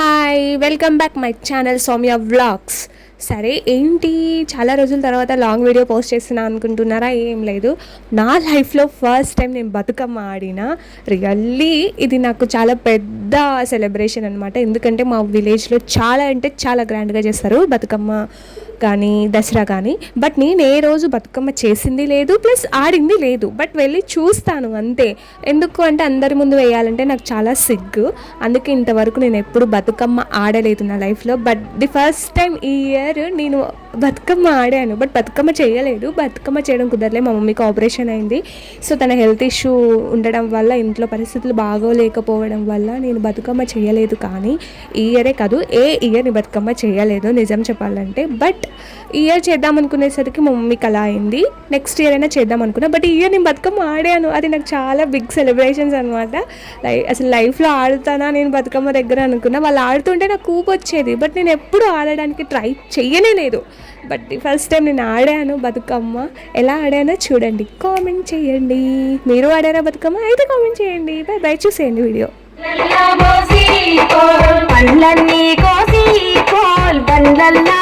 Hi welcome back my channel Soumya vlogs సరే ఏంటి? చాలా రోజుల తర్వాత లాంగ్ వీడియో పోస్ట్ చేస్తున్నా అనుకుంటున్నారా? ఏం లేదు. నా లైఫ్లో ఫస్ట్ టైం నేను బతుకమ్మ ఆడిన. రియల్లీ ఇది నాకు చాలా పెద్ద సెలబ్రేషన్ అనమాట ఎందుకంటే మా విలేజ్లో చాలా అంటే చాలా గ్రాండ్గా చేస్తారు బతుకమ్మ. కానీ దసరా కానీ. బట్ నేను ఏ రోజు బతుకమ్మ చేసింది లేదు ప్లస్ ఆడింది లేదు. బట్ వెళ్ళి చూస్తాను అంతే. ఎందుకు అంటే అందరి ముందు వేయాలంటే నాకు చాలా సిగ్గు. అందుకే ఇంతవరకు నేను ఎప్పుడు బతుకమ్మ ఆడలేదు నా లైఫ్లో. బట్ ది ఫస్ట్ టైం ఈ ఇయర్ నేను బతుకమ్మ ఆడాను. బట్ బతుకమ్మ చేయలేదు. బతుకమ్మ చేయడం కుదరలే. మా మమ్మీకి ఆపరేషన్ అయింది. సో తన హెల్త్ ఇష్యూ ఉండడం వల్ల ఇంట్లో పరిస్థితులు బాగోలేకపోవడం వల్ల నేను బతుకమ్మ చేయలేదు కానీ ఈ ఇయరే కాదు ఏ ఇయర్ని బతుకమ్మ చేయలేదు నిజం చెప్పాలంటే. బట్ ఇయర్ చేద్దాం అనుకునేసరికి మా మమ్మీకి అలా అయింది. నెక్స్ట్ ఇయర్ అయినా చేద్దాం అనుకున్నా. బట్ ఈ ఇయర్ నేను బతుకమ్మ ఆడాను. అది నాకు చాలా బిగ్ సెలబ్రేషన్స్ అనమాట లై అసలు లైఫ్లో ఆడుతానా నేను బతుకమ్మ దగ్గర అనుకున్నా. వాళ్ళు ఆడుతుంటే నాకు కూపు వచ్చేది. బట్ నేను ఎప్పుడు ఆడడానికి ట్రై చేయనే లేదు. బట్ ఫస్ట్ టైం నేను ఆడాను బతుకమ్మ. ఎలా ఆడానో చూడండి. కామెంట్ చేయండి. మీరు ఆడారా బతుకమ్మ? అయితే కామెంట్ చేయండి. బై బై చూసేయండి వీడియో పండ్లన్నీ కోసి కోల్ బండ్లల్లా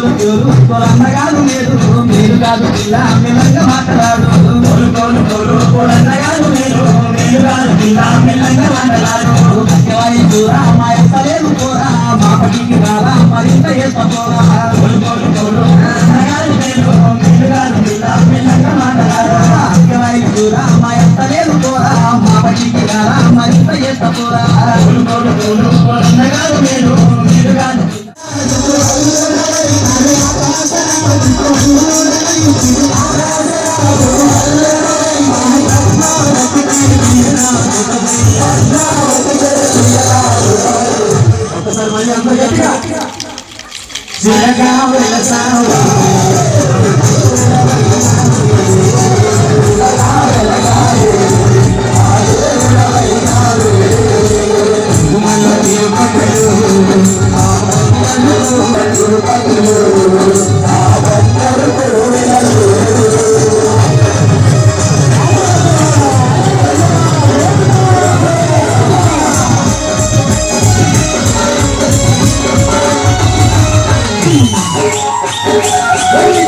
అన్నగారు మీరు మీరు కాదు పిల్ల మిల్లంగా మాట్లాడు కోలు కోలు కోలు కాదు మీరు మీరు కాదు పిల్ల మిల్లంగా మాట్లాడు సత్యవాయి దూరా మా ఎత్తలేదు పోరా మా పనికి రారా మరింత ఏ సపోరా కోలు కోలు అన్నగారు सर्वांनी आपलं जिल्हा गाव Thank